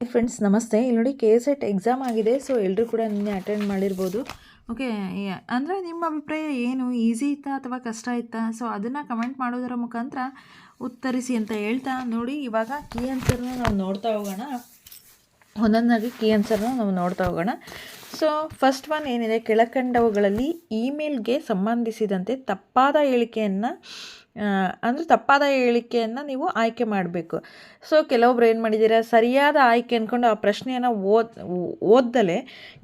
Friends ನಮಸ್ತೆ. ಇಲ್ಲಿ ನೋಡಿ ಕೆ ಎಸ್ ಎಟ್ ಎಕ್ಸಾಮ್ ಆಗಿದೆ ಸೊ ಎಲ್ಲರೂ ಕೂಡ ನಿನ್ನೆ ಅಟೆಂಡ್ ಮಾಡಿರ್ಬೋದು. ಓಕೆ ಅಂದರೆ ನಿಮ್ಮ ಅಭಿಪ್ರಾಯ ಏನು? ಈಸಿ ಇತ್ತಾ ಅಥವಾ ಕಷ್ಟ ಇತ್ತಾ? ಸೊ ಅದನ್ನು ಕಮೆಂಟ್ ಮಾಡೋದರ ಮುಖಾಂತರ ಉತ್ತರಿಸಿ ಅಂತ ಹೇಳ್ತಾ ನೋಡಿ, ಇವಾಗ ಕೀ ಆನ್ಸರ್ನ ನಾವು ನೋಡ್ತಾ ಹೋಗೋಣ. ಒಂದೊಂದಾಗಿ ಕೀ ಆನ್ಸರ್ನ ನಾವು ನೋಡ್ತಾ ಹೋಗೋಣ. ಸೊ ಫಸ್ಟ್ ಒನ್ ಏನಿದೆ? ಕೆಳಕಂಡವುಗಳಲ್ಲಿ ಇಮೇಲ್ಗೆ ಸಂಬಂಧಿಸಿದಂತೆ ತಪ್ಪಾದ ಹೇಳಿಕೆಯನ್ನು ಅಂದರೆ ತಪ್ಪಾದ ಹೇಳಿಕೆಯನ್ನು ನೀವು ಆಯ್ಕೆ ಮಾಡಬೇಕು. ಸೊ ಕೆಲವೊಬ್ರು ಏನು ಮಾಡಿದ್ದೀರಾ? ಸರಿಯಾದ ಆಯ್ಕೆ ಅಂದ್ಕೊಂಡು ಆ ಪ್ರಶ್ನೆಯನ್ನು ಓದ್, ಓದ್ದಲೇ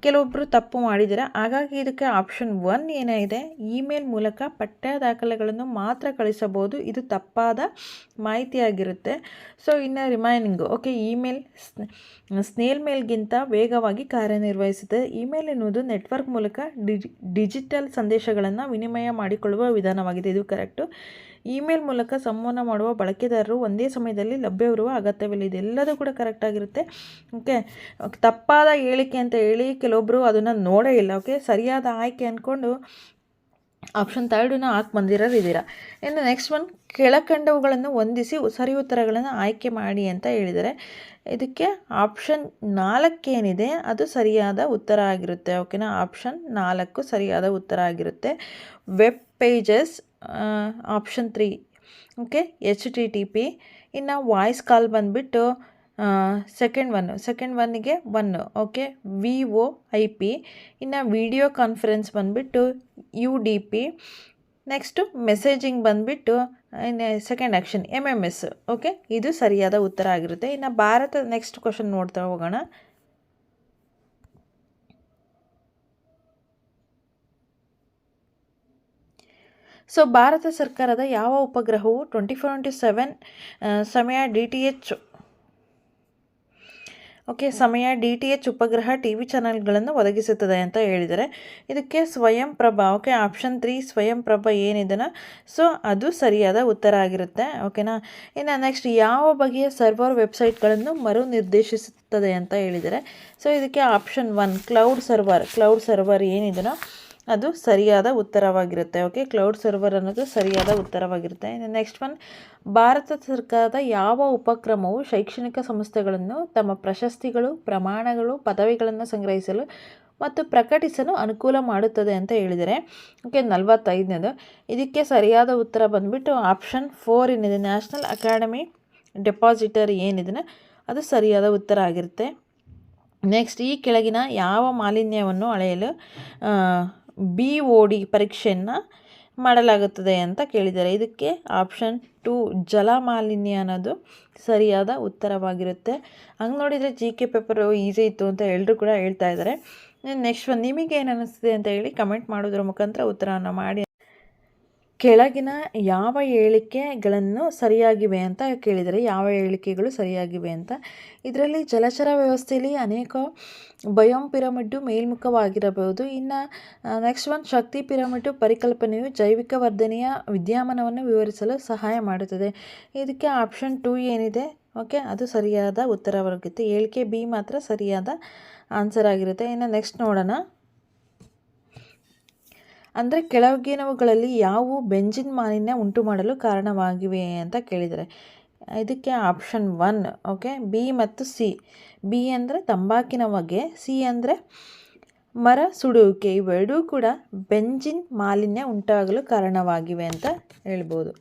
ಕೆಲವೊಬ್ಬರು ತಪ್ಪು ಮಾಡಿದ್ದೀರಾ? ಹಾಗಾಗಿ ಇದಕ್ಕೆ ಆಪ್ಷನ್ ಒನ್ ಏನಿದೆ ಇಮೇಲ್ ಮೂಲಕ ಪಠ್ಯ ದಾಖಲೆಗಳನ್ನು ಮಾತ್ರ ಕಳಿಸಬಹುದು. ಇದು ತಪ್ಪಾದ ಮಾಹಿತಿಯಾಗಿರುತ್ತೆ. ಸೊ ಇನ್ನು ರಿಮೈನಿಂಗು ಓಕೆ ಇಮೇಲ್ ಸ್ನೇಲ್ ಮೇಲ್ಗಿಂತ ವೇಗವಾಗಿ ಕಾರ್ಯನಿರ್ವಹಿಸುತ್ತದೆ ಇಮೇಲ್ ಎನ್ನುವುದು ನೆಟ್ವರ್ಕ್ ಮೂಲಕ ಡಿಜಿ ಡಿಜಿಟಲ್ ಸಂದೇಶಗಳನ್ನು ವಿನಿಮಯ ಮಾಡಿಕೊಳ್ಳುವ ವಿಧಾನವಾಗಿದೆ. ಇದು ಕರೆಕ್ಟು ಇಮೇಲ್ ಮೂಲಕ ಸಂವಹನ ಮಾಡುವ ಬಳಕೆದಾರರು ಒಂದೇ ಸಮಯದಲ್ಲಿ ಲಭ್ಯವಿರುವ ಅಗತ್ಯವಿಲ್ಲ. ಇದೆಲ್ಲದೂ ಕೂಡ ಕರೆಕ್ಟಾಗಿರುತ್ತೆ ಓಕೆ ತಪ್ಪಾದ ಹೇಳಿಕೆ ಅಂತ ಹೇಳಿ ಕೆಲವೊಬ್ಬರು ಅದನ್ನು ನೋಡೇ ಇಲ್ಲ. ಓಕೆ ಸರಿಯಾದ ಆಯ್ಕೆ ಅಂದ್ಕೊಂಡು ಆಪ್ಷನ್ ತರ್ಡನ್ನು ಹಾಕಿ ಬಂದಿರೋರು ಇದ್ದೀರಾ ಇನ್ನು ನೆಕ್ಸ್ಟ್ ಒನ್ ಕೆಳಕಂಡವುಗಳನ್ನು ಹೊಂದಿಸಿ ಸರಿ ಉತ್ತರಗಳನ್ನು ಆಯ್ಕೆ ಮಾಡಿ ಅಂತ ಹೇಳಿದರೆ ಇದಕ್ಕೆ ಆಪ್ಷನ್ ನಾಲ್ಕೇನಿದೆ ಅದು ಸರಿಯಾದ ಉತ್ತರ ಆಗಿರುತ್ತೆ. ಓಕೆನಾ ಆಪ್ಷನ್ ನಾಲ್ಕು ಸರಿಯಾದ ಉತ್ತರ ಆಗಿರುತ್ತೆ. Web pages option three okay H T T P ಇನ್ನು ವಾಯ್ಸ್ ಕಾಲ್ ಬಂದುಬಿಟ್ಟು second one second ಒನ್ನಿಗೆ one okay V O I P ಇನ್ನು ವಿಡಿಯೋ ಕಾನ್ಫರೆನ್ಸ್ ಬಂದುಬಿಟ್ಟು U D P next messaging ಬಂದುಬಿಟ್ಟು second action M M S okay ಇದು ಸರಿಯಾದ ಉತ್ತರ ಆಗಿರುತ್ತೆ. ಇನ್ನು ಭಾರತ ನೆಕ್ಸ್ಟ್ ಕ್ವಶನ್ ನೋಡ್ತಾ ಹೋಗೋಣ. ಸೊ ಭಾರತ ಸರ್ಕಾರದ ಯಾವ ಉಪಗ್ರಹವು ಟ್ವೆಂಟಿ ಫೋರ್ ಇಂಟು ಸೆವೆನ್ ಸಮಯ ಡಿ ಟಿ ಎಚ್ ಓಕೆ, ಸಮಯ ಡಿ ಟಿ ಎಚ್ ಉಪಗ್ರಹ ಟಿ ವಿ ಚಾನಲ್ಗಳನ್ನು ಒದಗಿಸುತ್ತದೆ ಅಂತ ಹೇಳಿದರೆ ಇದಕ್ಕೆ ಸ್ವಯಂ ಪ್ರಭಾ, ಓಕೆ ಆಪ್ಷನ್ ತ್ರೀ ಸ್ವಯಂ ಪ್ರಭಾ ಏನಿದೆನೋ, ಸೊ ಅದು ಸರಿಯಾದ ಉತ್ತರ ಆಗಿರುತ್ತೆ ಓಕೆನಾ ಇನ್ನು ನೆಕ್ಸ್ಟ್ ಯಾವ ಬಗೆಯ ಸರ್ವರ್ ವೆಬ್ಸೈಟ್ಗಳನ್ನು ಮರು ನಿರ್ದೇಶಿಸುತ್ತದೆ ಅಂತ ಹೇಳಿದರೆ ಸೊ ಇದಕ್ಕೆ option one cloud server cloud server ಏನಿದೆನೋ ಅದು ಸರಿಯಾದ ಉತ್ತರವಾಗಿರುತ್ತೆ ಓಕೆ ಕ್ಲೌಡ್ ಸರ್ವರ್ ಅನ್ನೋದು ಸರಿಯಾದ ಉತ್ತರವಾಗಿರುತ್ತೆ. ನೆಕ್ಸ್ಟ್ ಒನ್ ಭಾರತ ಸರ್ಕಾರದ ಯಾವ ಉಪಕ್ರಮವು ಶೈಕ್ಷಣಿಕ ಸಂಸ್ಥೆಗಳನ್ನು ತಮ್ಮ ಪ್ರಶಸ್ತಿಗಳು, ಪ್ರಮಾಣಗಳು, ಪದವಿಗಳನ್ನು ಸಂಗ್ರಹಿಸಲು ಮತ್ತು ಪ್ರಕಟಿಸಲು ಅನುಕೂಲ ಮಾಡುತ್ತದೆ ಅಂತ ಹೇಳಿದರೆ ಓಕೆ ನಲವತ್ತೈದನೇದು. ಇದಕ್ಕೆ ಸರಿಯಾದ ಉತ್ತರ ಬಂದುಬಿಟ್ಟು ಆಪ್ಷನ್ ಫೋರ್ ಏನಿದೆ? ನ್ಯಾಷನಲ್ ಅಕಾಡೆಮಿ ಡೆಪಾಸಿಟರ್ ಏನಿದೆ ಅದು ಸರಿಯಾದ ಉತ್ತರ ಆಗಿರುತ್ತೆ. ನೆಕ್ಸ್ಟ್ ಈ ಕೆಳಗಿನ ಯಾವ ಮಾಲಿನ್ಯವನ್ನು ಅಳೆಯಲು ಬಿ ಓ ಡಿ ಪರೀಕ್ಷೆಯನ್ನು ಮಾಡಲಾಗುತ್ತದೆ ಅಂತ ಕೇಳಿದ್ದಾರೆ. ಇದಕ್ಕೆ ಆಪ್ಷನ್ ಟು ಜಲ ಮಾಲಿನ್ಯ ಅನ್ನೋದು ಸರಿಯಾದ ಉತ್ತರವಾಗಿರುತ್ತೆ. ಹಂಗೆ ನೋಡಿದರೆ ಜಿ ಕೆ ಪೇಪರು ಈಸಿ ಇತ್ತು ಅಂತ ಎಲ್ಲರೂ ಕೂಡ ಹೇಳ್ತಾ ಇದ್ದಾರೆ. ನೆಕ್ಸ್ಟ್ ಒಂದು ನಿಮಗೆ ಏನು ಅನ್ನಿಸ್ತಿದೆ ಅಂತ ಹೇಳಿ ಕಮೆಂಟ್ ಮಾಡೋದ್ರ ಮುಖಾಂತರ ಉತ್ತರವನ್ನು ಮಾಡಿ. ಕೆಳಗಿನ ಯಾವ ಹೇಳಿಕೆಗಳನ್ನು ಸರಿಯಾಗಿವೆ ಅಂತ ಕೇಳಿದರೆ, ಯಾವ ಹೇಳಿಕೆಗಳು ಸರಿಯಾಗಿವೆ ಅಂತ. ಇದರಲ್ಲಿ ಜಲಚರ ವ್ಯವಸ್ಥೆಯಲ್ಲಿ ಅನೇಕ ಬಯೋಮ್ ಪಿರಮಿಡ್ಡು ಮೇಲ್ಮುಖವಾಗಿರಬಹುದು. ಇನ್ನು ನೆಕ್ಸ್ಟ್ ಒನ್ ಶಕ್ತಿ ಪಿರಮಿಡ್ಡು ಪರಿಕಲ್ಪನೆಯು ಜೈವಿಕ ವರ್ಧನೆಯ ವಿದ್ಯಮಾನವನ್ನು ವಿವರಿಸಲು ಸಹಾಯ ಮಾಡುತ್ತದೆ. ಇದಕ್ಕೆ ಆಪ್ಷನ್ ಟೂ ಏನಿದೆ? ಓಕೆ, ಅದು ಸರಿಯಾದ ಉತ್ತರವಾಗುತ್ತೆ ಹೇಳಿಕೆ ಬಿ ಮಾತ್ರ ಸರಿಯಾದ ಆನ್ಸರ್ ಆಗಿರುತ್ತೆ. ಇನ್ನು ನೆಕ್ಸ್ಟ್ ನೋಡೋಣ. ಅಂದರೆ ಕೆಳಗಿನವುಗಳಲ್ಲಿ ಯಾವುವು ಬೆಂಜಿನ್ ಮಾಲಿನ್ಯ ಉಂಟು ಮಾಡಲು ಕಾರಣವಾಗಿವೆ ಅಂತ ಕೇಳಿದರೆ ಇದಕ್ಕೆ ಆಪ್ಷನ್ ಒನ್, ಓಕೆ? ಬಿ ಮತ್ತು ಸಿ. ಬಿ ಅಂದರೆ ತಂಬಾಕಿನ ಬಗ್ಗೆ ಸಿ ಅಂದರೆ ಮರ ಸುಡುವಿಕೆ. ಇವೆರಡೂ ಕೂಡ ಬೆಂಜಿನ್ ಮಾಲಿನ್ಯ ಉಂಟಾಗಲು ಕಾರಣವಾಗಿವೆ ಅಂತ ಹೇಳ್ಬೋದು.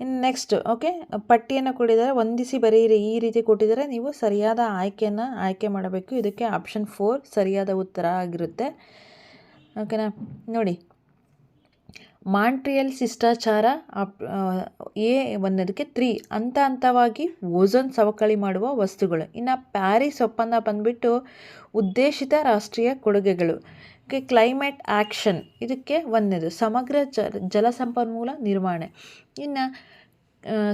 ಇನ್ನು ನೆಕ್ಸ್ಟ್ ಓಕೆ ಪಟ್ಟಿಯನ್ನು ಕೊಟ್ಟಿದ್ದಾರೆ. ಹೊಂದಿಸಿ ಬರೆಯಿರಿ. ಈ ರೀತಿ ಕೊಟ್ಟಿದ್ದಾರೆ. ನೀವು ಸರಿಯಾದ ಆಯ್ಕೆಯನ್ನು ಆಯ್ಕೆ ಮಾಡಬೇಕು. ಇದಕ್ಕೆ ಆಪ್ಷನ್ ಫೋರ್ ಸರಿಯಾದ ಉತ್ತರ ಆಗಿರುತ್ತೆ. ಓಕೆನಾ ನೋಡಿ. ಮಾಂಟ್ರಿಯಲ್ ಶಿಷ್ಟಾಚಾರ ಆಪ್ ಎ ಒಂದದಕ್ಕೆ ತ್ರೀ ಹಂತ ಹಂತವಾಗಿ ಓಝೋನ್ ಸವಕಳಿ ಮಾಡುವ ವಸ್ತುಗಳು. ಇನ್ನು ಪ್ಯಾರಿಸ್ ಒಪ್ಪಂದ ಬಂದುಬಿಟ್ಟು ಉದ್ದೇಶಿತ ರಾಷ್ಟ್ರೀಯ ಕೊಡುಗೆಗಳು. Climate action. ಇದಕ್ಕೆ ಒಂದನೇದು ಸಮಗ್ರ ಜಲ ಸಂಪನ್ಮೂಲ ನಿರ್ವಹಣೆ ಇನ್ನು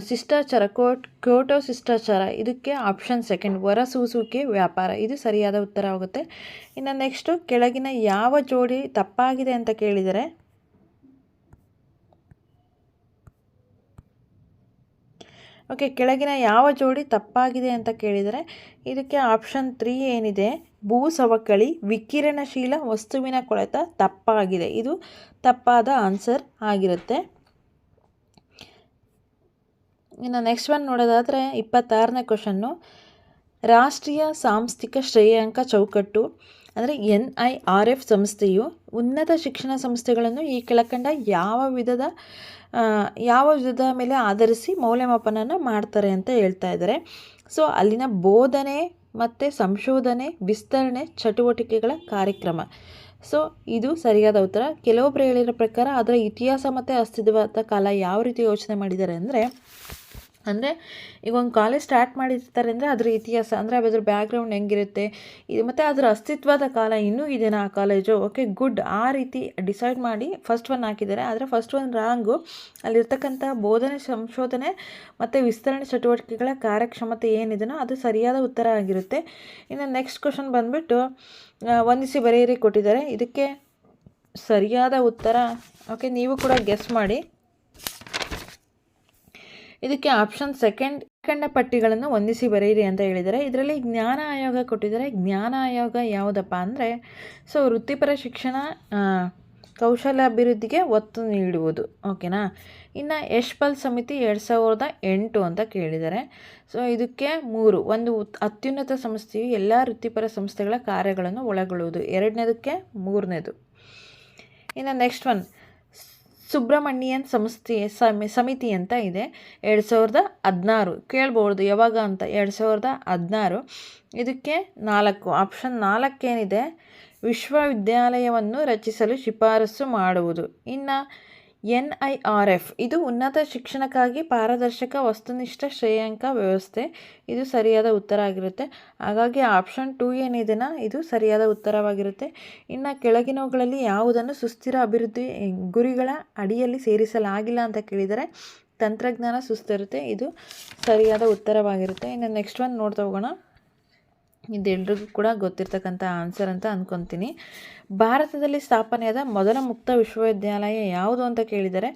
ಶಿಷ್ಟಾಚಾರ, ಕೋಟ್ ಕ್ಯೋಟೋ ಶಿಷ್ಟಾಚಾರ, ಇದಕ್ಕೆ ಆಪ್ಷನ್ ಸೆಕೆಂಡ್ ಹೊರಸೂಸುವಿಕೆ ವ್ಯಾಪಾರ. ಇದು ಸರಿಯಾದ ಉತ್ತರ ಆಗುತ್ತೆ. ಇನ್ನು ನೆಕ್ಸ್ಟು, ಕೆಳಗಿನ ಯಾವ ಜೋಡಿ ತಪ್ಪಾಗಿದೆ ಅಂತ ಕೇಳಿದರೆ ಓಕೆ ಕೆಳಗಿನ ಯಾವ ಜೋಡಿ ತಪ್ಪಾಗಿದೆ ಅಂತ ಕೇಳಿದರೆ, ಇದಕ್ಕೆ ಆಪ್ಷನ್ ತ್ರೀ ಏನಿದೆ? ಭೂ ಸವಕಳಿ ವಿಕಿರಣಶೀಲ ವಸ್ತುವಿನ ಕೊಳೆತ ತಪ್ಪಾಗಿದೆ. ಇದು ತಪ್ಪಾದ ಆನ್ಸರ್ ಆಗಿರುತ್ತೆ. ಇನ್ನು ನೆಕ್ಸ್ಟ್ ಒನ್ ನೋಡೋದಾದರೆ ಇಪ್ಪತ್ತಾರನೇ ಕ್ವಶನ್ನು ರಾಷ್ಟ್ರೀಯ ಸಾಂಸ್ಥಿಕ ಶ್ರೇಯಾಂಕ ಚೌಕಟ್ಟು. ಅಂದರೆ ಎನ್ ಐ ಆರ್ ಎಫ್ ಸಂಸ್ಥೆಯು ಉನ್ನತ ಶಿಕ್ಷಣ ಸಂಸ್ಥೆಗಳನ್ನು ಈ ಕೆಳಕಂಡ ಯಾವ ವಿಧದ ಯಾವ ವಿಧದ ಮೇಲೆ ಆಧರಿಸಿ ಮೌಲ್ಯಮಾಪನನ ಮಾಡ್ತಾರೆ ಅಂತ ಹೇಳ್ತಾ ಇದ್ದಾರೆ. ಸೊ, ಅಲ್ಲಿನ ಬೋಧನೆ ಮತ್ತು ಸಂಶೋಧನೆ, ವಿಸ್ತರಣೆ, ಚಟುವಟಿಕೆಗಳ ಕಾರ್ಯಕ್ರಮ. ಸೊ, ಇದು ಸರಿಯಾದ ಉತ್ತರ. ಕೆಲವೊಬ್ಬರು ಹೇಳಿರೋ ಪ್ರಕಾರ, ಅದರ ಇತಿಹಾಸ ಮತ್ತು ಅಸ್ತಿತ್ವದ ಕಾಲ ಯಾವ ರೀತಿ ಯೋಚನೆ ಮಾಡಿದ್ದಾರೆ ಅಂದರೆ ಅಂದರೆ ಈಗ ಒಂದು ಕಾಲೇಜ್ ಸ್ಟಾರ್ಟ್ ಮಾಡಿರ್ತಾರೆ ಅಂದರೆ ಅದರ ಇತಿಹಾಸ, ಅಂದರೆ ಅದ್ರ ಬ್ಯಾಕ್ಗ್ರೌಂಡ್ ಹೆಂಗಿರುತ್ತೆ, ಇದು ಮತ್ತು ಅದರ ಅಸ್ತಿತ್ವದ ಕಾಲ ಇನ್ನೂ ಇದೆಯಾ ಆ ಕಾಲೇಜು ಓಕೆ ಗುಡ್ ಆ ರೀತಿ ಡಿಸೈಡ್ ಮಾಡಿ ಫಸ್ಟ್ ಒನ್ ಹಾಕಿದ್ದಾರೆ. ಆದರೆ ಫಸ್ಟ್ ಒನ್ ರಾಂಗು ಅಲ್ಲಿರ್ತಕ್ಕಂಥ ಬೋಧನೆ, ಸಂಶೋಧನೆ ಮತ್ತು ವಿಸ್ತರಣೆ ಚಟುವಟಿಕೆಗಳ ಕಾರ್ಯಕ್ಷಮತೆ ಏನಿದೆಯೋ ಅದು ಸರಿಯಾದ ಉತ್ತರ ಆಗಿರುತ್ತೆ. ಇನ್ನು ನೆಕ್ಸ್ಟ್ ಕ್ವಶನ್ ಬಂದುಬಿಟ್ಟು ವಂದಿಸಿ ಬರೆಯಿರಿ ಕೊಟ್ಟಿದ್ದಾರೆ. ಇದಕ್ಕೆ ಸರಿಯಾದ ಉತ್ತರ ಓಕೆ ನೀವು ಕೂಡ ಗೆಸ್ ಮಾಡಿ. ಇದಕ್ಕೆ ಆಪ್ಷನ್ ಸೆಕೆಂಡ್ ಕಂಡ ಪಟ್ಟಿಗಳನ್ನು ಹೊಂದಿಸಿ ಬರೆಯಿರಿ ಅಂತ ಹೇಳಿದ್ದಾರೆ. ಇದರಲ್ಲಿ ಜ್ಞಾನ ಆಯೋಗ ಕೊಟ್ಟಿದ್ದಾರೆ. ಜ್ಞಾನ ಆಯೋಗ ಯಾವುದಪ್ಪ ಅಂದರೆ ಸೊ ವೃತ್ತಿಪರ ಶಿಕ್ಷಣ ಕೌಶಲ್ಯ ಅಭಿವೃದ್ಧಿಗೆ ಒತ್ತು ನೀಡುವುದು. ಓಕೆನಾ ಇನ್ನು ಯಶ್ಪಲ್ ಸಮಿತಿ ಎರಡು ಸಾವಿರದ ಎಂಟು ಅಂತ ಕೇಳಿದ್ದಾರೆ. ಸೊ ಇದಕ್ಕೆ ಮೂರು, ಒಂದು ಅತ್ಯುನ್ನತ ಸಂಸ್ಥೆಯು ಎಲ್ಲ ವೃತ್ತಿಪರ ಸಂಸ್ಥೆಗಳ ಕಾರ್ಯಗಳನ್ನು ಒಳಗೊಳ್ಳುವುದು. ಎರಡನೇದಕ್ಕೆ ಮೂರನೇದು. ಇನ್ನು ನೆಕ್ಸ್ಟ್ ಒನ್ ಸುಬ್ರಹ್ಮಣ್ಯನ್ ಸಂಸ್ಥೆ ಸಮಿ ಸಮಿತಿ ಅಂತ ಇದೆ. ಎರಡು ಸಾವಿರದ ಹದಿನಾರು. ಕೇಳ್ಬೋದು ಯಾವಾಗ ಅಂತ. ಎರಡು ಸಾವಿರದ ಹದಿನಾರು. ಇದಕ್ಕೆ ನಾಲ್ಕು. ಆಪ್ಷನ್ ನಾಲ್ಕೇನಿದೆ? ವಿಶ್ವವಿದ್ಯಾಲಯವನ್ನು ರಚಿಸಲು ಶಿಫಾರಸು ಮಾಡುವುದು. ಇನ್ನು ಎನ್ ಐ ಆರ್ ಎಫ್ ಇದು ಉನ್ನತ ಶಿಕ್ಷಣಕ್ಕಾಗಿ ಪಾರದರ್ಶಕ, ವಸ್ತುನಿಷ್ಠ, ಶ್ರೇಯಾಂಕ ವ್ಯವಸ್ಥೆ. ಇದು ಸರಿಯಾದ ಉತ್ತರ ಆಗಿರುತ್ತೆ. ಹಾಗಾಗಿ ಆಪ್ಷನ್ ಟೂ ಏನಿದೆನಾ ಇದು ಸರಿಯಾದ ಉತ್ತರವಾಗಿರುತ್ತೆ. ಇನ್ನು ಕೆಳಗಿನವುಗಳಲ್ಲಿ ಯಾವುದನ್ನು ಸುಸ್ಥಿರ ಅಭಿವೃದ್ಧಿ ಗುರಿಗಳ ಅಡಿಯಲ್ಲಿ ಸೇರಿಸಲಾಗಿಲ್ಲ ಅಂತ ಕೇಳಿದರೆ ತಂತ್ರಜ್ಞಾನ ಸುಸ್ಥಿರತೆ, ಇದು ಸರಿಯಾದ ಉತ್ತರವಾಗಿರುತ್ತೆ. ಇನ್ನು ನೆಕ್ಸ್ಟ್ ಒನ್ ನೋಡ್ತಾ ಹೋಗೋಣ. ಇದೆಲ್ರಿಗೂ ಕೂಡ ಗೊತ್ತಿರ್ತಕ್ಕಂಥ ಆನ್ಸರ್ ಅಂತ ಅಂದ್ಕೊತೀನಿ ಭಾರತದಲ್ಲಿ ಸ್ಥಾಪನೆಯಾದ ಮೊದಲ ಮುಕ್ತ ವಿಶ್ವವಿದ್ಯಾಲಯ ಯಾವುದು ಅಂತ ಕೇಳಿದ್ದಾರೆ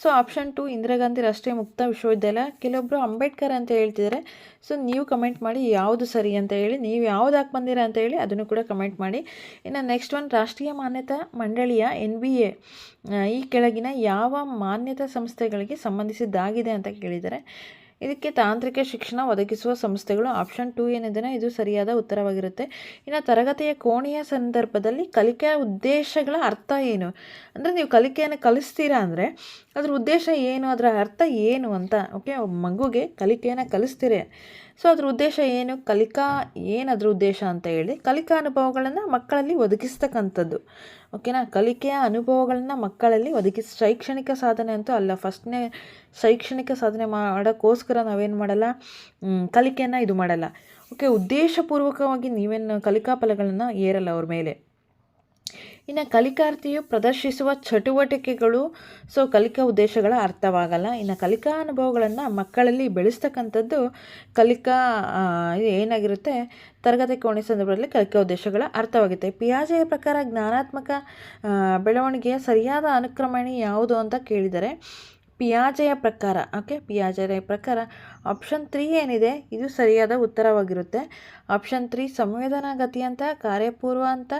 so option two Indira Gandhi ರಾಷ್ಟ್ರೀಯ ಮುಕ್ತ ವಿಶ್ವವಿದ್ಯಾಲಯ. ಕೆಲವೊಬ್ಬರು ಅಂಬೇಡ್ಕರ್ ಅಂತ ಹೇಳ್ತಿದ್ದಾರೆ. ಸೊ ನೀವು ಕಮೆಂಟ್ ಮಾಡಿ ಯಾವುದು ಸರಿ ಅಂತ ಹೇಳಿ, ನೀವು ಯಾವ್ದು ಹಾಕಿ ಬಂದಿರ ಅಂತ ಹೇಳಿ ಅದನ್ನು ಕೂಡ ಕಮೆಂಟ್ ಮಾಡಿ. ಇನ್ನು ನೆಕ್ಸ್ಟ್ ಒನ್ ರಾಷ್ಟ್ರೀಯ ಮಾನ್ಯತಾ ಮಂಡಳಿಯ ಎನ್ ಬಿ ಎ ಈ ಕೆಳಗಿನ ಯಾವ ಮಾನ್ಯತಾ ಸಂಸ್ಥೆಗಳಿಗೆ ಸಂಬಂಧಿಸಿದ್ದಾಗಿದೆ ಅಂತ ಕೇಳಿದ್ದಾರೆ ಇದಕ್ಕೆ ತಾಂತ್ರಿಕ ಶಿಕ್ಷಣ ಒದಗಿಸುವ ಸಂಸ್ಥೆಗಳು ಆಪ್ಷನ್ ಟೂ ಏನಿದೆ ಇದು ಸರಿಯಾದ ಉತ್ತರವಾಗಿರುತ್ತೆ. ಇನ್ನು ತರಗತಿಯ ಕೋಣೆಯ ಸಂದರ್ಭದಲ್ಲಿ ಕಲಿಕೆಯ ಉದ್ದೇಶಗಳ ಅರ್ಥ ಏನು? ಅಂದರೆ ನೀವು ಕಲಿಕೆಯನ್ನು ಕಲಿಸ್ತೀರಾ ಅಂದರೆ ಅದರ ಉದ್ದೇಶ ಏನು, ಅದರ ಅರ್ಥ ಏನು ಅಂತ ಓಕೆ ಮಗುಗೆ ಕಲಿಕೆಯನ್ನು ಕಲಿಸ್ತೀರಿ. ಸೊ ಅದ್ರ ಉದ್ದೇಶ ಏನು? ಕಲಿಕಾ ಏನು ಅದ್ರ ಉದ್ದೇಶ ಅಂತ ಹೇಳಿ, ಕಲಿಕಾ ಅನುಭವಗಳನ್ನು ಮಕ್ಕಳಲ್ಲಿ ಒದಗಿಸ್ತಕ್ಕಂಥದ್ದು. ಓಕೆನಾ ಕಲಿಕೆಯ ಅನುಭವಗಳನ್ನು ಮಕ್ಕಳಲ್ಲಿ ಒದಗಿಸ್, ಶೈಕ್ಷಣಿಕ ಸಾಧನೆ ಅಂತೂ ಅಲ್ಲ, ಫಸ್ಟ್ನೇ ಶೈಕ್ಷಣಿಕ ಸಾಧನೆ ಮಾಡೋಕ್ಕೋಸ್ಕರ ನಾವೇನು ಮಾಡಲ್ಲ? ಕಲಿಕೆಯನ್ನು ಇದು ಮಾಡಲ್ಲ. ಓಕೆ ಉದ್ದೇಶಪೂರ್ವಕವಾಗಿ ನೀವೇನು ಕಲಿಕಾ ಫಲಗಳನ್ನು ಏರಲ್ಲ ಅವ್ರ ಮೇಲೆ. ಇನ್ನು ಕಲಿಕಾರ್ಥಿಯು ಪ್ರದರ್ಶಿಸುವ ಚಟುವಟಿಕೆಗಳು ಸೊ ಕಲಿಕಾ ಉದ್ದೇಶಗಳ ಅರ್ಥವಾಗಲ್ಲ. ಇನ್ನು ಕಲಿಕಾ ಅನುಭವಗಳನ್ನು ಮಕ್ಕಳಲ್ಲಿ ಬೆಳೆಸ್ತಕ್ಕಂಥದ್ದು ಕಲಿಕಾ ಏನಾಗಿರುತ್ತೆ? ತರಗತಿ ಕೋಣೆ ಸಂದರ್ಭದಲ್ಲಿ ಕಲಿಕಾ ಉದ್ದೇಶಗಳ ಅರ್ಥವಾಗುತ್ತೆ ಪಿಯಾಜೆಯ ಪ್ರಕಾರ ಜ್ಞಾನಾತ್ಮಕ ಬೆಳವಣಿಗೆಯ ಸರಿಯಾದ ಅನುಕ್ರಮಣೆ ಯಾವುದು ಅಂತ ಕೇಳಿದರೆ, ಪಿಯಾಜೆಯ ಪ್ರಕಾರ ಓಕೆ ಪಿಯಾಜೆಯ ಪ್ರಕಾರ ಆಪ್ಷನ್ ತ್ರೀ ಏನಿದೆ? ಇದು ಸರಿಯಾದ ಉತ್ತರವಾಗಿರುತ್ತೆ. ಆಪ್ಷನ್ ತ್ರೀ ಸಂವೇದನಾ ಅಂತ, ಕಾರ್ಯಪೂರ್ವ ಅಂತ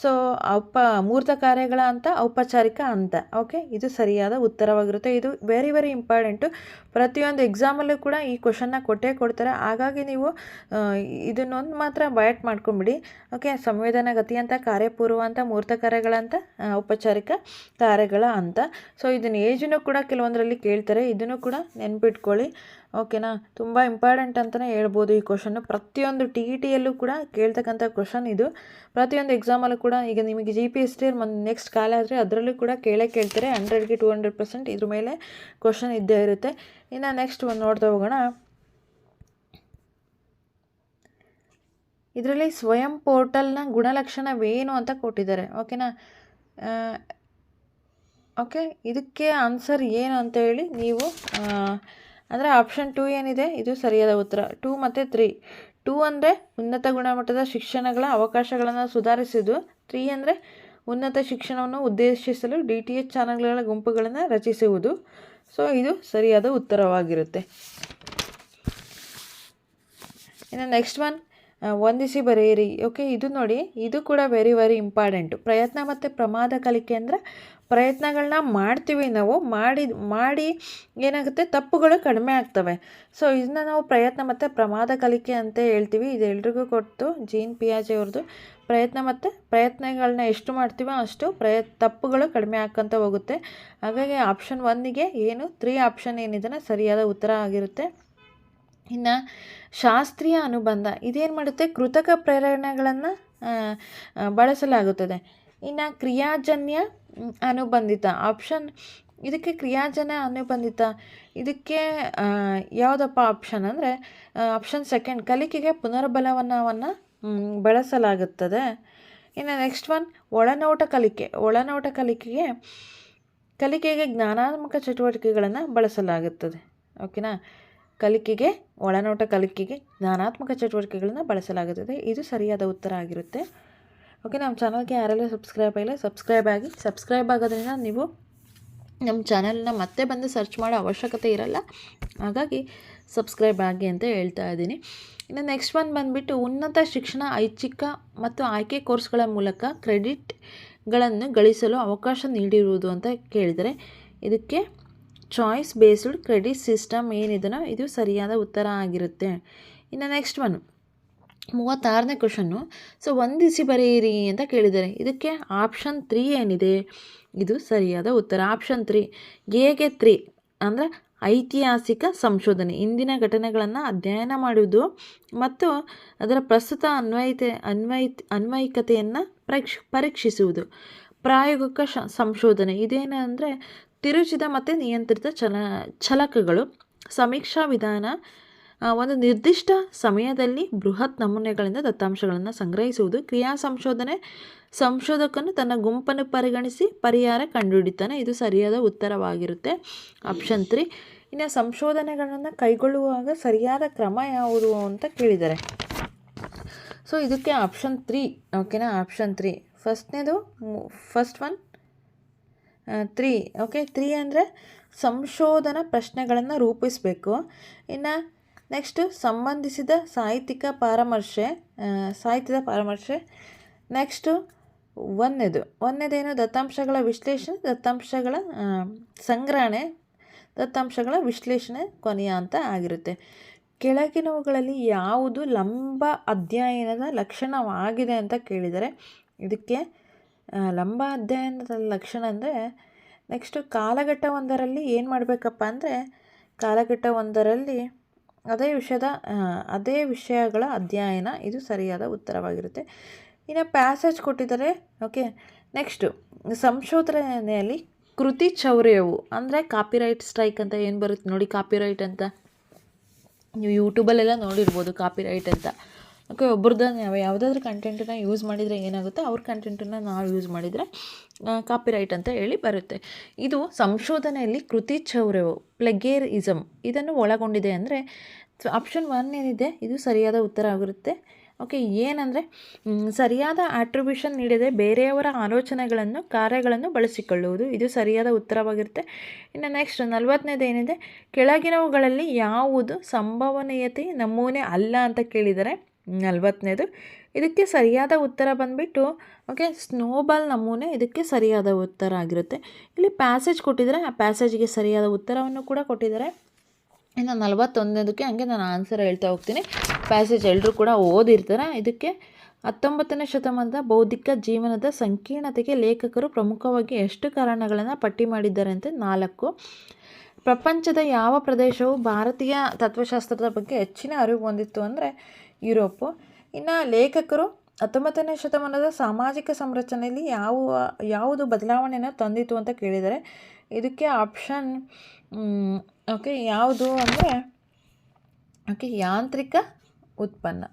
ಸೊ ಔಪ ಮೂರ್ತ ಕಾರ್ಯಗಳ ಅಂತ ಔಪಚಾರಿಕ ಅಂತ ಓಕೆ ಇದು ಸರಿಯಾದ ಉತ್ತರವಾಗಿರುತ್ತೆ. ಇದು ವೆರಿ ವೆರಿ ಇಂಪಾರ್ಟೆಂಟು ಪ್ರತಿಯೊಂದು ಎಕ್ಸಾಮಲ್ಲೂ ಕೂಡ ಈ ಕ್ವಶನ್ನ ಕೊಟ್ಟೇ ಕೊಡ್ತಾರೆ. ಹಾಗಾಗಿ ನೀವು ಇದನ್ನೊಂದು ಮಾತ್ರ ಬಯಟ್ ಮಾಡ್ಕೊಂಬಿಡಿ ಓಕೆ ಸಂವೇದನಾಗತಿ ಅಂತ, ಕಾರ್ಯಪೂರ್ವ ಅಂತ ಮೂರ್ತ ಕಾರ್ಯಗಳಂತ ಔಪಚಾರಿಕ ಕಾರ್ಯಗಳ ಅಂತ. ಸೊ ಇದನ್ನು ಏಜನ್ನು ಕೂಡ ಕೆಲವೊಂದರಲ್ಲಿ ಕೇಳ್ತಾರೆ. ಇದನ್ನು ಕೂಡ ನೆನ್ಪಿಟ್ಕೊಳ್ಳಿ. ಓಕೆನಾ? ತುಂಬ ಇಂಪಾರ್ಟೆಂಟ್ ಅಂತಲೇ ಹೇಳ್ಬೋದು ಈ ಕ್ವಶನ್ನು. ಪ್ರತಿಯೊಂದು ಟಿ ಇ ಟಿಯಲ್ಲೂ ಕೂಡ ಕೇಳ್ತಕ್ಕಂಥ ಕ್ವಶನ್ ಇದು. ಪ್ರತಿಯೊಂದು ಎಕ್ಸಾಮಲ್ಲೂ ಕೂಡ ಈಗ ನಿಮಗೆ ಜಿ ಪಿ ಎಸ್ ಟಿ ಮನ್ ನೆಕ್ಸ್ಟ್ ಕಾಲ ಆದರೆ ಅದರಲ್ಲೂ ಕೂಡ ಕೇಳೇ ಕೇಳ್ತಾರೆ. ಹಂಡ್ರೆಡ್ಗೆ ಟು ಹಂಡ್ರೆಡ್ ಪರ್ಸೆಂಟ್ ಇದ್ರ ಮೇಲೆ ಕ್ವಶನ್ ಇದ್ದೇ ಇರುತ್ತೆ. ಇನ್ನು ನೆಕ್ಸ್ಟ್ ಒಂದು ನೋಡ್ತಾ ಹೋಗೋಣ. ಇದರಲ್ಲಿ ಸ್ವಯಂ ಪೋರ್ಟಲ್ನ ಗುಣಲಕ್ಷಣವೇನು ಅಂತ ಕೊಟ್ಟಿದ್ದಾರೆ. ಓಕೆನಾ? ಓಕೆ, ಇದಕ್ಕೆ ಆನ್ಸರ್ ಏನು ಅಂತ ಹೇಳಿ ನೀವು ಅಂದರೆ ಆಪ್ಷನ್ ಟೂ ಏನಿದೆ? ಇದು ಸರಿಯಾದ ಉತ್ತರ. ಟೂ ಮತ್ತು ತ್ರೀ ಟೂ ಅಂದರೆ ಉನ್ನತ ಗುಣಮಟ್ಟದ ಶಿಕ್ಷಣಗಳ ಅವಕಾಶಗಳನ್ನು ಸುಧಾರಿಸುವುದು ತ್ರೀ ಅಂದರೆ ಉನ್ನತ ಶಿಕ್ಷಣವನ್ನು ಉದ್ದೇಶಿಸಲು ಡಿ ಟಿ ಎಚ್ ಚಾನಲ್ಗಳ ಗುಂಪುಗಳನ್ನು ರಚಿಸುವುದು. ಸೊ ಇದು ಸರಿಯಾದ ಉತ್ತರವಾಗಿರುತ್ತೆ. ಇನ್ನು ನೆಕ್ಸ್ಟ್ ಒನ್ ವಂದಿಸಿ ಬರೆಯಿರಿ. ಓಕೆ ಇದು ನೋಡಿ, ಇದು ಕೂಡ ವೆರಿ ವೆರಿ ಇಂಪಾರ್ಟೆಂಟು ಪ್ರಯತ್ನ ಮತ್ತು ಪ್ರಮಾದ ಕಲಿಕೆ ಅಂದರೆ ಪ್ರಯತ್ನಗಳನ್ನ ಮಾಡ್ತೀವಿ ನಾವು, ಮಾಡಿ ಮಾಡಿ ಏನಾಗುತ್ತೆ, ತಪ್ಪುಗಳು ಕಡಿಮೆ ಆಗ್ತವೆ. ಸೊ ಇದನ್ನ ನಾವು ಪ್ರಯತ್ನ ಮತ್ತು ಪ್ರಮಾದ ಕಲಿಕೆ ಅಂತ ಹೇಳ್ತೀವಿ. ಇದು ಎಲ್ರಿಗೂ ಕೊಟ್ಟು ಜೀನ್ ಪಿಯಾಜೆ ಅವ್ರದ್ದು ಪ್ರಯತ್ನ ಮತ್ತು ಪ್ರಯತ್ನಗಳನ್ನ ಎಷ್ಟು ಮಾಡ್ತೀವೋ ಅಷ್ಟು ಪ್ರಯ, ತಪ್ಪುಗಳು ಕಡಿಮೆ ಆಗ್ಕೊಂತ ಹೋಗುತ್ತೆ. ಹಾಗಾಗಿ ಆಪ್ಷನ್ ಒನ್ನಿಗೆ ಏನು, ತ್ರೀ ಆಪ್ಷನ್ ಏನಿದೆ ಸರಿಯಾದ ಉತ್ತರ ಆಗಿರುತ್ತೆ. ಇನ್ನು ಶಾಸ್ತ್ರೀಯ ಅನುಬಂಧ, ಇದೇನು ಮಾಡುತ್ತೆ, ಕೃತಕ ಪ್ರೇರಣೆಗಳನ್ನು ಬಳಸಲಾಗುತ್ತದೆ. ಇನ್ನು ಕ್ರಿಯಾಜನ್ಯ ಅನುಬಂಧಿತ. ಆಪ್ಷನ್ ಇದಕ್ಕೆ ಕ್ರಿಯಾಜನ ಅನುಬಂಧಿತ. ಇದಕ್ಕೆ ಯಾವುದಪ್ಪ ಆಪ್ಷನ್ ಅಂದರೆ ಆಪ್ಷನ್ ಸೆಕೆಂಡ್, ಕಲಿಕೆಗೆ ಪುನರ್ಬಲವನವನ್ನು ಬಳಸಲಾಗುತ್ತದೆ. ಇನ್ನು ನೆಕ್ಸ್ಟ್ ಒನ್, ಒಳನೋಟ ಕಲಿಕೆ. ಒಳನೋಟ ಕಲಿಕೆಗೆ ಕಲಿಕೆಗೆ ಜ್ಞಾನಾತ್ಮಕ ಚಟುವಟಿಕೆಗಳನ್ನು ಬಳಸಲಾಗುತ್ತದೆ. ಓಕೆನಾ? ಕಲಿಕೆಗೆ, ಒಳನೋಟ ಕಲಿಕೆಗೆ ಜ್ಞಾನಾತ್ಮಕ ಚಟುವಟಿಕೆಗಳನ್ನು ಬಳಸಲಾಗುತ್ತದೆ. ಇದು ಸರಿಯಾದ ಉತ್ತರ ಆಗಿರುತ್ತೆ. ಓಕೆ ನಮ್ಮ ಚಾನಲ್ಗೆ ಯಾರೆಲ್ಲ ಸಬ್ಸ್ಕ್ರೈಬ್ ಆಗಿಲ್ಲ ಸಬ್ಸ್ಕ್ರೈಬ್ ಆಗಿ. ಸಬ್ಸ್ಕ್ರೈಬ್ ಆಗೋದ್ರಿಂದ ನೀವು ನಮ್ಮ ಚಾನಲ್ನ ಮತ್ತೆ ಬಂದು ಸರ್ಚ್ ಮಾಡೋ ಅವಶ್ಯಕತೆ ಇರಲ್ಲ. ಹಾಗಾಗಿ ಸಬ್ಸ್ಕ್ರೈಬ್ ಆಗಿ ಅಂತ ಹೇಳ್ತಾ ಇದ್ದೀನಿ. ಇನ್ನು ನೆಕ್ಸ್ಟ್ ಒನ್ ಬಂದುಬಿಟ್ಟು ಉನ್ನತ ಶಿಕ್ಷಣ, ಐಚ್ಛಿಕ ಮತ್ತು ಆಯ್ಕೆ ಕೋರ್ಸ್ಗಳ ಮೂಲಕ ಕ್ರೆಡಿಟ್ಗಳನ್ನು ಗಳಿಸಲು ಅವಕಾಶ ನೀಡಿರುವುದು ಅಂತ ಕೇಳಿದರೆ ಇದಕ್ಕೆ ಚಾಯ್ಸ್ ಬೇಸ್ಡ್ ಕ್ರೆಡಿಟ್ ಸಿಸ್ಟಮ್ ಏನಿದೆಯೋ ಇದು ಸರಿಯಾದ ಉತ್ತರ ಆಗಿರುತ್ತೆ. ಇನ್ನು ನೆಕ್ಸ್ಟ್ ಒನ್ ಮೂವತ್ತಾರನೇ ಕ್ವಶನ್ನು. ಸೊ ಒಂದಿಸಿ ಬರೆಯಿರಿ ಅಂತ ಕೇಳಿದ್ದಾರೆ. ಇದಕ್ಕೆ ಆಪ್ಷನ್ ತ್ರೀ ಏನಿದೆ? ಇದು ಸರಿಯಾದ ಉತ್ತರ. ಆಪ್ಷನ್ ತ್ರೀ ಎಗೆ ತ್ರೀ ಅಂದರೆ ಐತಿಹಾಸಿಕ ಸಂಶೋಧನೆ. ಇಂದಿನ ಘಟನೆಗಳನ್ನು ಅಧ್ಯಯನ ಮಾಡುವುದು ಮತ್ತು ಅದರ ಪ್ರಸ್ತುತ ಅನ್ವಯತೆ ಅನ್ವಯ ಅನ್ವಯಿಕತೆಯನ್ನು ಪರೀಕ್ಷ, ಪರೀಕ್ಷಿಸುವುದು. ಪ್ರಾಯೋಗಿಕ ಶ, ಸಂಶೋಧನೆ. ಇದೇನಂದರೆ ತಿರುಚಿದ ಮತ್ತು ನಿಯಂತ್ರಿತ ಚಲ ಚಲಕಗಳು ಸಮೀಕ್ಷಾ ವಿಧಾನ ಒಂದು ನಿರ್ದಿಷ್ಟ ಸಮಯದಲ್ಲಿ ಬೃಹತ್ ನಮೂನೆಗಳಿಂದ ದತ್ತಾಂಶಗಳನ್ನು ಸಂಗ್ರಹಿಸುವುದು. ಕ್ರಿಯಾ ಸಂಶೋಧನೆ ಸಂಶೋಧಕನು ತನ್ನ ಗುಂಪನ್ನು ಪರಿಗಣಿಸಿ ಪರಿಹಾರ ಕಂಡುಹಿಡಿತಾನೆ. ಇದು ಸರಿಯಾದ ಉತ್ತರವಾಗಿರುತ್ತೆ. Option three. ಇನ್ನು ಸಂಶೋಧನೆಗಳನ್ನು ಕೈಗೊಳ್ಳುವಾಗ ಸರಿಯಾದ ಕ್ರಮ ಯಾವುದು ಅಂತ ಕೇಳಿದ್ದಾರೆ ಸೊ ಇದಕ್ಕೆ ಆಪ್ಷನ್ ತ್ರೀ. ಓಕೆನಾ option three. ಫಸ್ಟ್ನೇದು, first one three. Okay three ಅಂದರೆ ಸಂಶೋಧನಾ ಪ್ರಶ್ನೆಗಳನ್ನು ರೂಪಿಸಬೇಕು. ಇನ್ನು ನೆಕ್ಸ್ಟು ಸಂಬಂಧಿಸಿದ ಸಾಹಿತ್ಯಿಕ ಪರಾಮರ್ಶೆ ಸಾಹಿತ್ಯದ ಪರಾಮರ್ಶೆ. ನೆಕ್ಸ್ಟು ಒಂದನೇದು ಒಂದನೇದೇನು ದತ್ತಾಂಶಗಳ ವಿಶ್ಲೇಷಣೆ, ದತ್ತಾಂಶಗಳ ಸಂಗ್ರಹಣೆ, ದತ್ತಾಂಶಗಳ ವಿಶ್ಲೇಷಣೆ ಕೊನೆಯ ಅಂತ ಆಗಿರುತ್ತೆ. ಕೆಳಗಿನವುಗಳಲ್ಲಿ ಯಾವುದು ಲಂಬ ಅಧ್ಯಯನದ ಲಕ್ಷಣವಾಗಿದೆ ಅಂತ ಕೇಳಿದರೆ, ಇದಕ್ಕೆ ಲಂಬ ಅಧ್ಯಯನದ ಲಕ್ಷಣ ಅಂದರೆ ನೆಕ್ಸ್ಟು ಕಾಲಘಟ್ಟ ಒಂದರಲ್ಲಿ ಏನು ಮಾಡಬೇಕಪ್ಪ ಅಂದರೆ ಕಾಲಘಟ್ಟ ಒಂದರಲ್ಲಿ ಅದೇ ವಿಷಯದ ಅದೇ ವಿಷಯಗಳ ಅಧ್ಯಯನ ಇದು ಸರಿಯಾದ ಉತ್ತರವಾಗಿರುತ್ತೆ. ಇನ್ನು ಪ್ಯಾಸೇಜ್ ಕೊಟ್ಟಿದ್ದಾರೆ ಓಕೆ ನೆಕ್ಸ್ಟು ಸಂಶೋಧನೆಯಲ್ಲಿ ಕೃತಿ ಚೌರ್ಯವು, ಅಂದರೆ ಕಾಪಿರೈಟ್ ಸ್ಟ್ರೈಕ್ ಅಂತ ಏನು ಬರುತ್ತೆ ನೋಡಿ ಕಾಪಿರೈಟ್ ಅಂತ. ನೀವು ಯೂಟ್ಯೂಬಲ್ಲೆಲ್ಲ ನೋಡಿರ್ಬೋದು ಕಾಪಿರೈಟ್ ಅಂತ. ಓಕೆ ಒಬ್ರದ್ದು ನಾವು ಯಾವುದಾದ್ರೂ ಕಂಟೆಂಟನ್ನು ಯೂಸ್ ಮಾಡಿದರೆ ಏನಾಗುತ್ತೆ? ಅವ್ರ ಕಂಟೆಂಟನ್ನು ನಾವು ಯೂಸ್ ಮಾಡಿದರೆ ಕಾಪಿರೈಟ್ ಅಂತ ಹೇಳಿ ಬರುತ್ತೆ. ಇದು ಸಂಶೋಧನೆಯಲ್ಲಿ ಕೃತಿ ಚೌರ್ಯವು ಪ್ಲೆಗೇರಿಸಮ್ ಇದನ್ನು ಒಳಗೊಂಡಿದೆ ಅಂದರೆ ಆಪ್ಷನ್ ಒನ್ ಏನಿದೆ? ಇದು ಸರಿಯಾದ ಉತ್ತರ ಆಗಿರುತ್ತೆ ಓಕೆ, ಏನಂದರೆ ಸರಿಯಾದ ಆಟ್ರಿಬ್ಯೂಷನ್ ನೀಡದೆ ಬೇರೆಯವರ ಆಲೋಚನೆಗಳನ್ನು, ಕಾರ್ಯಗಳನ್ನು ಬಳಸಿಕೊಳ್ಳುವುದು. ಇದು ಸರಿಯಾದ ಉತ್ತರವಾಗಿರುತ್ತೆ. ಇನ್ನು ನೆಕ್ಸ್ಟ್ ನಲವತ್ತನೇದು ಏನಿದೆ? ಕೆಳಗಿನವುಗಳಲ್ಲಿ ಯಾವುದು ಸಂಭವನೀಯತೆ ನಮೂನೆ ಅಲ್ಲ ಅಂತ ಕೇಳಿದರೆ ನಲ್ವತ್ತನೇದು. ಇದಕ್ಕೆ ಸರಿಯಾದ ಉತ್ತರ ಬಂದುಬಿಟ್ಟು ಓಕೆ ಸ್ನೋಬಾಲ್ ನಮೂನೆ ಇದಕ್ಕೆ ಸರಿಯಾದ ಉತ್ತರ ಆಗಿರುತ್ತೆ. ಇಲ್ಲಿ ಪ್ಯಾಸೇಜ್ ಕೊಟ್ಟಿದ್ದಾರೆ. ಆ ಪ್ಯಾಸೇಜ್ಗೆ ಸರಿಯಾದ ಉತ್ತರವನ್ನು ಕೂಡ ಕೊಟ್ಟಿದ್ದಾರೆ. ಇನ್ನು ನಲವತ್ತೊಂದನೇದಕ್ಕೆ ಹಂಗೆ ನಾನು ಆನ್ಸರ್ ಹೇಳ್ತಾ ಹೋಗ್ತೀನಿ. ಪ್ಯಾಸೇಜ್ ಎಲ್ಲರೂ ಕೂಡ ಓದಿರ್ತಾರೆ. ಇದಕ್ಕೆ ಹತ್ತೊಂಬತ್ತನೇ ಶತಮಾನದ ಬೌದ್ಧಿಕ ಜೀವನದ ಸಂಕೀರ್ಣತೆಗೆ ಲೇಖಕರು ಪ್ರಮುಖವಾಗಿ ಎಷ್ಟು ಕಾರಣಗಳನ್ನು ಪಟ್ಟಿ ಮಾಡಿದ್ದಾರೆ ಅಂತ ನಾಲ್ಕು. ಪ್ರಪಂಚದ ಯಾವ ಪ್ರದೇಶವು ಭಾರತೀಯ ತತ್ವಶಾಸ್ತ್ರದ ಬಗ್ಗೆ ಹೆಚ್ಚಿನ ಅರಿವು ಹೊಂದಿತ್ತು ಅಂದರೆ ಯುರೋಪು. ಇನ್ನು ಲೇಖಕರು ಹತ್ತೊಂಬತ್ತನೇ ಶತಮಾನದ ಸಾಮಾಜಿಕ ಸಂರಚನೆಯಲ್ಲಿ ಯಾವ, ಯಾವುದು ಬದಲಾವಣೆಯನ್ನು ತಂದಿತು ಅಂತ ಕೇಳಿದರೆ, ಇದಕ್ಕೆ ಆಪ್ಷನ್ ಓಕೆ ಯಾವುದು ಅಂದರೆ ಓಕೆ ಯಾಂತ್ರಿಕ ಉತ್ಪನ್ನ.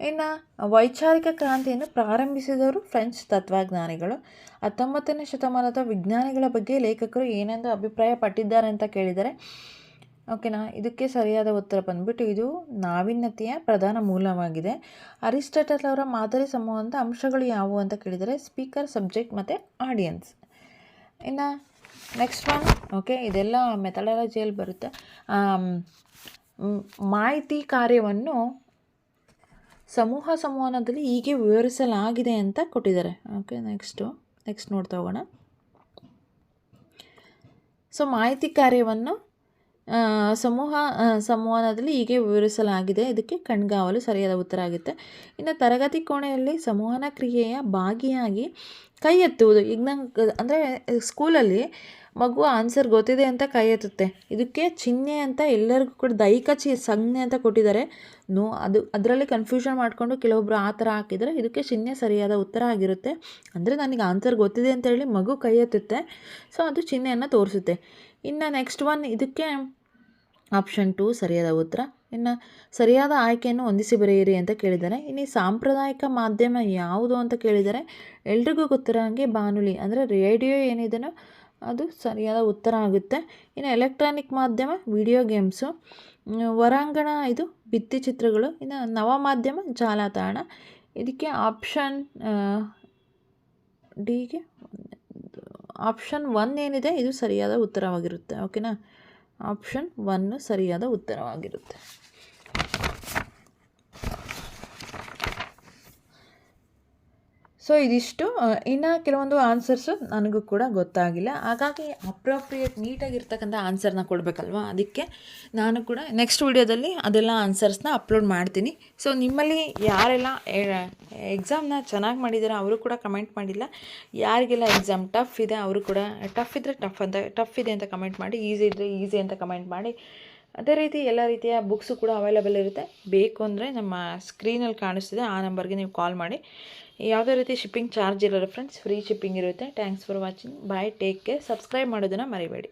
ಇನ್ನು ವೈಚಾರಿಕ ಕ್ರಾಂತಿಯನ್ನು ಪ್ರಾರಂಭಿಸಿದವರು ಫ್ರೆಂಚ್ ತತ್ವಜ್ಞಾನಿಗಳು. ಹತ್ತೊಂಬತ್ತನೇ ಶತಮಾನದ ವಿಜ್ಞಾನಿಗಳ ಬಗ್ಗೆ ಲೇಖಕರು ಏನೆಂದು ಅಭಿಪ್ರಾಯ ಪಟ್ಟಿದ್ದಾರೆ ಅಂತ ಕೇಳಿದರೆ ಓಕೆನಾ ಇದಕ್ಕೆ ಸರಿಯಾದ ಉತ್ತರ ಬಂದ್ಬಿಟ್ಟು ಇದು ನಾವೀನ್ಯತೆಯ ಪ್ರಧಾನ ಮೂಲವಾಗಿದೆ. ಅರಿಸ್ಟಾಟಲ್ ಅವರ ಮಾದರಿ ಸಮೂಹದ ಅಂಶಗಳು ಯಾವುವು ಅಂತ ಕೇಳಿದರೆ ಸ್ಪೀಕರ್ ಸಬ್ಜೆಕ್ಟ್ ಮತ್ತು ಆಡಿಯನ್ಸ್ ಇನ್ನು ನೆಕ್ಸ್ಟ್ ಒನ್ ಓಕೆ ಇದೆಲ್ಲ ಮೆಥಡಾಲಜಿಯಲ್ಲಿ ಬರುತ್ತೆ. ಮಾಹಿತಿ ಕಾರ್ಯವನ್ನು ಸಮೂಹ ಸಂವಹನದಲ್ಲಿ ಹೀಗೆ ವಿವರಿಸಲಾಗಿದೆ ಅಂತ ಕೊಟ್ಟಿದ್ದಾರೆ. ಓಕೆ ನೆಕ್ಸ್ಟು ನೆಕ್ಸ್ಟ್ ನೋಡ್ತಾ ಹೋಗೋಣ. ಸೊ ಮಾಹಿತಿ ಕಾರ್ಯವನ್ನು ಸಮೂಹ ಸಂವಹನದಲ್ಲಿ ಹೀಗೆ ವಿವರಿಸಲಾಗಿದೆ. ಇದಕ್ಕೆ ಕಣ್ಗಾವಲು ಸರಿಯಾದ ಉತ್ತರ ಆಗುತ್ತೆ. ಇನ್ನು ತರಗತಿ ಕೋಣೆಯಲ್ಲಿ ಸಂವಹನ ಕ್ರಿಯೆಯ ಭಾಗಿಯಾಗಿ ಕೈ ಎತ್ತುವುದು ಈಗ ನಂಗೆ ಅಂದರೆ ಸ್ಕೂಲಲ್ಲಿ ಮಗು ಆನ್ಸರ್ ಗೊತ್ತಿದೆ ಅಂತ ಕೈ ಎತ್ತುತ್ತೆ. ಇದಕ್ಕೆ ಚಿಹ್ನೆ ಅಂತ ಎಲ್ಲರಿಗೂ ಕೂಡ ದೈಹಿಕ ಚಿ, ಸಂಜ್ಞೆ ಅಂತ ಕೊಟ್ಟಿದ್ದಾರೆ. ನೋ, ಅದು, ಅದರಲ್ಲಿ ಕನ್ಫ್ಯೂಷನ್ ಮಾಡಿಕೊಂಡು ಕೆಲವೊಬ್ಬರು ಆ ಥರ ಹಾಕಿದರೆ ಇದಕ್ಕೆ ಚಿಹ್ನೆ ಸರಿಯಾದ ಉತ್ತರ ಆಗಿರುತ್ತೆ. ಅಂದರೆ ನನಗೆ ಆನ್ಸರ್ ಗೊತ್ತಿದೆ ಅಂತ ಹೇಳಿ ಮಗು ಕೈ ಎತ್ತುತ್ತೆ. ಸೊ, ಅದು ಚಿಹ್ನೆಯನ್ನು ತೋರಿಸುತ್ತೆ. ಇನ್ನು ನೆಕ್ಸ್ಟ್ ಒನ್ ಇದಕ್ಕೆ ಆಪ್ಷನ್ ಟು ಸರಿಯಾದ ಉತ್ತರ. ಇನ್ನು ಸರಿಯಾದ ಆಯ್ಕೆಯನ್ನು ಹೊಂದಿಸಿ ಬರೆಯಿರಿ ಅಂತ ಕೇಳಿದ್ದಾರೆ. ಇನ್ನು ಸಾಂಪ್ರದಾಯಿಕ ಮಾಧ್ಯಮ ಯಾವುದು ಅಂತ ಕೇಳಿದರೆ, ಎಲ್ರಿಗೂ ಗೊತ್ತಿರೋ ಹಾಗೆ ಬಾನುಲಿ, ಅಂದರೆ ರೇಡಿಯೋ ಏನಿದೆಯೋ ಅದು ಸರಿಯಾದ ಉತ್ತರ ಆಗುತ್ತೆ. ಇನ್ನು ಎಲೆಕ್ಟ್ರಾನಿಕ್ ಮಾಧ್ಯಮ, ವಿಡಿಯೋ ಗೇಮ್ಸು ಹೊರಾಂಗಣ, ಇದು ಭಿತ್ತಿ ಚಿತ್ರಗಳು, ಇನ್ನು ನವ ಮಾಧ್ಯಮ, ಜಾಲತಾಣ. ಇದಕ್ಕೆ ಆಪ್ಷನ್ ಡಿಗೆ, ಆಪ್ಷನ್ ಒನ್ ಏನಿದೆ, ಇದು ಸರಿಯಾದ ಉತ್ತರವಾಗಿರುತ್ತೆ. ಓಕೆನಾ? ಆಪ್ಷನ್ ಒನ್ ಸರಿಯಾದ ಉತ್ತರವಾಗಿರುತ್ತೆ. ಸೊ ಇದಿಷ್ಟು ಇನ್ನು ಕೆಲವೊಂದು ಆನ್ಸರ್ಸು ನನಗೂ ಕೂಡ ಗೊತ್ತಾಗಿಲ್ಲ. ಹಾಗಾಗಿ ಅಪ್ರೋಪ್ರಿಯೇಟ್ ನೀಟಾಗಿರ್ತಕ್ಕಂಥ ಆನ್ಸರ್ನ ಕೊಡಬೇಕಲ್ವಾ? ಅದಕ್ಕೆ ನಾನು ಕೂಡ ನೆಕ್ಸ್ಟ್ ವಿಡಿಯೋದಲ್ಲಿ ಅದೆಲ್ಲ ಆನ್ಸರ್ಸ್ನ ಅಪ್ಲೋಡ್ ಮಾಡ್ತೀನಿ. ಸೊ ನಿಮ್ಮಲ್ಲಿ ಯಾರೆಲ್ಲ ಎಕ್ಸಾಮ್ನ ಚೆನ್ನಾಗಿ ಮಾಡಿದ್ದಾರೆ ಅವರು ಕೂಡ ಕಮೆಂಟ್ ಮಾಡಿಲ್ಲ. ಯಾರಿಗೆಲ್ಲ ಎಕ್ಸಾಮ್ ಟಫ್ ಇದೆ, ಅವರು ಕೂಡ ಟಫ್ ಇದ್ದರೆ ಟಫ್ ಅಂತ ಟಫ್ ಇದೆ ಅಂತ ಕಮೆಂಟ್ ಮಾಡಿ ಈಸಿ ಇದ್ದರೆ ಈಸಿ ಅಂತ ಕಮೆಂಟ್ ಮಾಡಿ. ಅದೇ ರೀತಿ ಎಲ್ಲ ರೀತಿಯ ಬುಕ್ಸು ಕೂಡ ಅವೈಲೇಬಲ್ ಇರುತ್ತೆ. ಬೇಕು ಅಂದರೆ ನಮ್ಮ ಸ್ಕ್ರೀನಲ್ಲಿ ಕಾಣಿಸ್ತಿದೆ, ಆ ನಂಬರ್ಗೆ ನೀವು ಕಾಲ್ ಮಾಡಿ. ಯಾವುದೇ ರೀತಿ ಶಿಪ್ಪಿಂಗ್ ಚಾರ್ಜ್ ಇರೋಲ್ಲ ಫ್ರೆಂಡ್ಸ್ ಫ್ರೀ ಶಿಪ್ಪಿಂಗ್ ಇರುತ್ತೆ. Thanks for watching bye take care subscribe ಮಾಡೋದನ್ನು ಮರಿಬೇಡಿ.